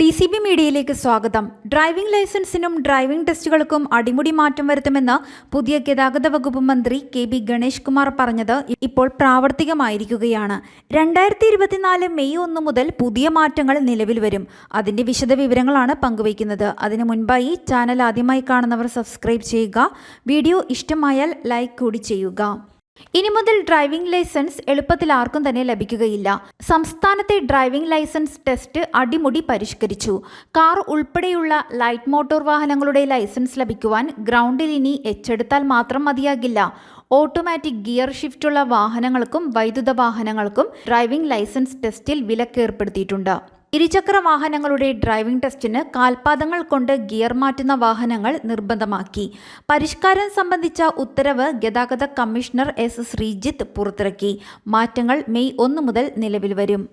D C B മീഡിയയിലേക്ക് സ്വാഗതം. Driving ലൈസൻസിനും driving ടെസ്റ്റുകൾക്കും അടിമുടി മാറ്റം വരുത്തുമെന്ന് പുതിയ ഗതാഗത വകുപ്പ് മന്ത്രി കെ ബി ഗണേഷ് കുമാർ പറഞ്ഞത് ഇപ്പോൾ പ്രാവർത്തികമായിരിക്കുകയാണ്. രണ്ടായിരത്തി ഇരുപത്തിനാല് മെയ് ഒന്ന് മുതൽ പുതിയ മാറ്റങ്ങൾ നിലവിൽ വരും. അതിന്റെ വിശദ വിവരങ്ങളാണ് പങ്കുവയ്ക്കുന്നത്. അതിനു മുൻപായി ചാനൽ ആദ്യമായി കാണുന്നവർ സബ്സ്ക്രൈബ് ചെയ്യുക. വീഡിയോ ഇഷ്ടമായാൽ ലൈക്ക് കൂടി ചെയ്യുക. ഇനി മുതൽ ഡ്രൈവിംഗ് ലൈസൻസ് എളുപ്പത്തിൽ ആർക്കും തന്നെ ലഭിക്കുകയില്ല. സംസ്ഥാനത്തെ ഡ്രൈവിംഗ് ലൈസൻസ് ടെസ്റ്റ് അടിമുടി പരിഷ്കരിച്ചു. കാർ ഉൾപ്പെടെയുള്ള ലൈറ്റ് മോട്ടോർ വാഹനങ്ങളുടെ ലൈസൻസ് ലഭിക്കുവാൻ ഗ്രൗണ്ടിൽ ഇനി എച്ചെടുത്താൽ മാത്രം മതിയാകില്ല. ഓട്ടോമാറ്റിക് ഗിയർ ഷിഫ്റ്റുള്ള വാഹനങ്ങൾക്കും വൈദ്യുത വാഹനങ്ങൾക്കും ഡ്രൈവിംഗ് ലൈസൻസ് ടെസ്റ്റിൽ വിലക്കേർപ്പെടുത്തിയിട്ടുണ്ട് ഇരുചക്ര വാഹനങ്ങളുടെ ഡ്രൈവിംഗ് ടെസ്റ്റിന് കാൽപാദങ്ങൾ കൊണ്ട് ഗിയർ മാറ്റുന്ന വാഹനങ്ങൾ നിർബന്ധമാക്കി. പരിഷ്കാരം സംബന്ധിച്ച ഉത്തരവ് ഗതാഗത കമ്മീഷണർ എസ് ശ്രീജിത്ത് പുറത്തിറക്കി. മാറ്റങ്ങൾ മെയ് ഒന്ന് മുതൽ നിലവിൽ വരും.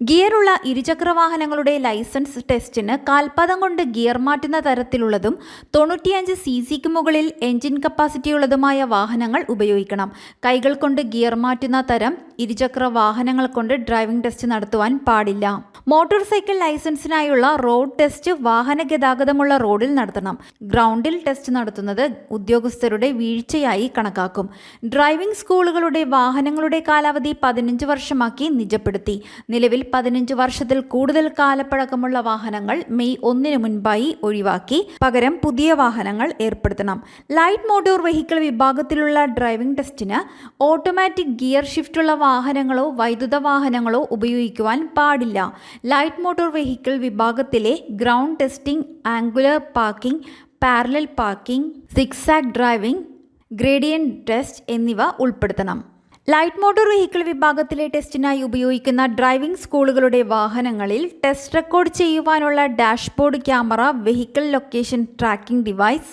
ഗിയറുള്ള ഇരുചക്ര വാഹനങ്ങളുടെ ലൈസൻസ് ടെസ്റ്റിന് കാൽപാദം കൊണ്ട് ഗിയർ മാറ്റുന്ന തരത്തിലുള്ളതും തൊണ്ണൂറ്റിയഞ്ച് സി സിക്ക് മുകളിൽ എഞ്ചിൻ കപ്പാസിറ്റിയുള്ളതുമായ വാഹനങ്ങൾ ഉപയോഗിക്കണം. കൈകൾ കൊണ്ട് ഗിയർ മാറ്റുന്ന തരം ഇരുചക്ര വാഹനങ്ങൾ കൊണ്ട് ഡ്രൈവിംഗ് ടെസ്റ്റ് നടത്തുവാൻ പാടില്ല. മോട്ടോർ സൈക്കിൾ ലൈസൻസിനായുള്ള റോഡ് ടെസ്റ്റ് വാഹന ഗതാഗതമുള്ള റോഡിൽ നടത്തണം. ഗ്രൗണ്ടിൽ ടെസ്റ്റ് നടത്തുന്നത് ഉദ്യോഗസ്ഥരുടെ വീഴ്ചയായി കണക്കാക്കും. ഡ്രൈവിംഗ് സ്കൂളുകളുടെ വാഹനങ്ങളുടെ കാലാവധി പതിനഞ്ച് വർഷമാക്കി നിജപ്പെടുത്തി. നിലവിൽ പതിനഞ്ച് വർഷത്തിൽ കൂടുതൽ കാലപ്പഴക്കമുള്ള വാഹനങ്ങൾ മെയ് ഒന്നിന് മുൻപായി ഒഴിവാക്കി പകരം പുതിയ വാഹനങ്ങൾ ഏർപ്പെടുത്തണം. ലൈറ്റ് മോട്ടോർ വെഹിക്കിൾ വിഭാഗത്തിലുള്ള ഡ്രൈവിംഗ് ടെസ്റ്റിന് ഓട്ടോമാറ്റിക് ഗിയർ ഷിഫ്റ്റുള്ള വാഹനങ്ങളോ വൈദ്യുത വാഹനങ്ങളോ ഉപയോഗിക്കുവാൻ പാടില്ല. ലൈറ്റ് മോട്ടോർ വെഹിക്കിൾ വിഭാഗത്തിലെ ground testing angular parking parallel parking zigzag driving gradient test എന്നിവ ഉൾപ്പെടുത്തണം. ലൈറ്റ് മോട്ടോർ വെഹിക്കിൾ വിഭാഗത്തിലെ ടെസ്റ്റിനായി ഉപയോഗിക്കുന്ന ഡ്രൈവിംഗ് സ്കൂളുകളുടെ വാഹനങ്ങളിൽ ടെസ്റ്റ് റെക്കോർഡ് ചെയ്യുവാനുള്ള dashboard camera vehicle location tracking device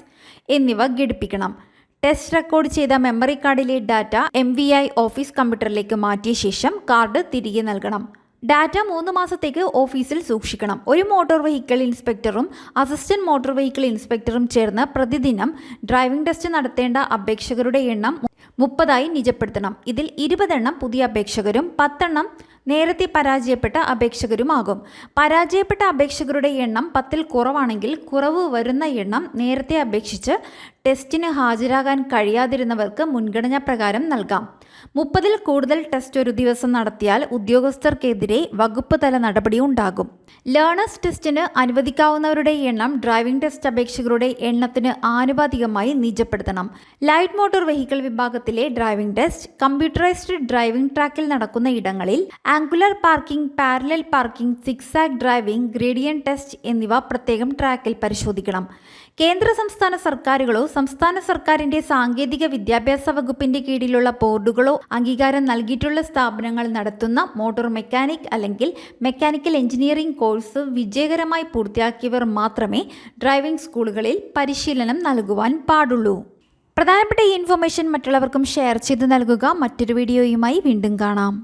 എന്നിവ ഘടിപ്പിക്കണം. ടെസ്റ്റ് റെക്കോർഡ് ചെയ്ത മെമ്മറി കാർഡിലെ ഡാറ്റ എം ഓഫീസ് കമ്പ്യൂട്ടറിലേക്ക് മാറ്റിയ ശേഷം കാർഡ് തിരികെ നൽകണം. ഡാറ്റ മൂന്ന് മാസത്തേക്ക് ഓഫീസിൽ സൂക്ഷിക്കണം. ഒരു മോട്ടോർ വെഹിക്കിൾ ഇൻസ്പെക്ടറും അസിസ്റ്റന്റ് മോട്ടോർ വെഹിക്കിൾ ഇൻസ്പെക്ടറും ചേർന്ന് പ്രതിദിനം ഡ്രൈവിംഗ് ടെസ്റ്റ് നടത്തേണ്ട അപേക്ഷകരുടെ എണ്ണം മുപ്പതായി നിജപ്പെടുത്തണം. ഇതിൽ ഇരുപതെണ്ണം പുതിയ അപേക്ഷകരും പത്തെണ്ണം നേരത്തെ പരാജയപ്പെട്ട അപേക്ഷകരുമാകും. പരാജയപ്പെട്ട അപേക്ഷകരുടെ എണ്ണം പത്തിൽ കുറവാണെങ്കിൽ കുറവ് വരുന്ന എണ്ണം നേരത്തെ അപേക്ഷിച്ച് ടെസ്റ്റിന് ഹാജരാകാൻ കഴിയാതിരുന്നവർക്ക് മുൻഗണന പ്രകാരം നൽകാം. മുപ്പതിൽ കൂടുതൽ ടെസ്റ്റ് ഒരു ദിവസം നടത്തിയാൽ ഉദ്യോഗസ്ഥർക്കെതിരെ വകുപ്പ് തല നടപടി ഉണ്ടാകും. ലേണേഴ്സ് ടെസ്റ്റിന് അനുവദിക്കാവുന്നവരുടെ എണ്ണം ഡ്രൈവിംഗ് ടെസ്റ്റ് അപേക്ഷകരുടെ എണ്ണത്തിന് ആനുപാതികമായി നിജപ്പെടുത്തണം. ലൈറ്റ് മോട്ടോർ വെഹിക്കിൾ വിഭാഗത്തിലെ ഡ്രൈവിംഗ് ടെസ്റ്റ് കമ്പ്യൂട്ടറൈസ്ഡ് ഡ്രൈവിംഗ് ട്രാക്കിൽ നടക്കുന്ന ഇടങ്ങളിൽ angular parking parallel parking zigzag driving gradient test എന്നിവ പ്രത്യേകം ട്രാക്കിൽ പരിശോധിക്കണം. കേന്ദ്ര സംസ്ഥാന സർക്കാരുകളോ സംസ്ഥാന സർക്കാരിന്റെ സാങ്കേതിക വിദ്യാഭ്യാസ വകുപ്പിന്റെ കീഴിലുള്ള ബോർഡുകളോ അംഗീകാരം നൽകിയിട്ടുള്ള സ്ഥാപനങ്ങൾ നടത്തുന്ന മോട്ടോർ മെക്കാനിക് അല്ലെങ്കിൽ മെക്കാനിക്കൽ എഞ്ചിനീയറിംഗ് കോഴ്സ് വിജയകരമായി പൂർത്തിയാക്കിയവർ മാത്രമേ ഡ്രൈവിംഗ് സ്കൂളുകളിൽ പരിശീലനം നൽകുവാൻ പാടുള്ളൂ. പ്രധാനപ്പെട്ട ഈ ഇൻഫർമേഷൻ മറ്റുള്ളവർക്കും ഷെയർ ചെയ്ത് നൽകുക. മറ്റൊരു വീഡിയോയുമായി വീണ്ടും കാണാം.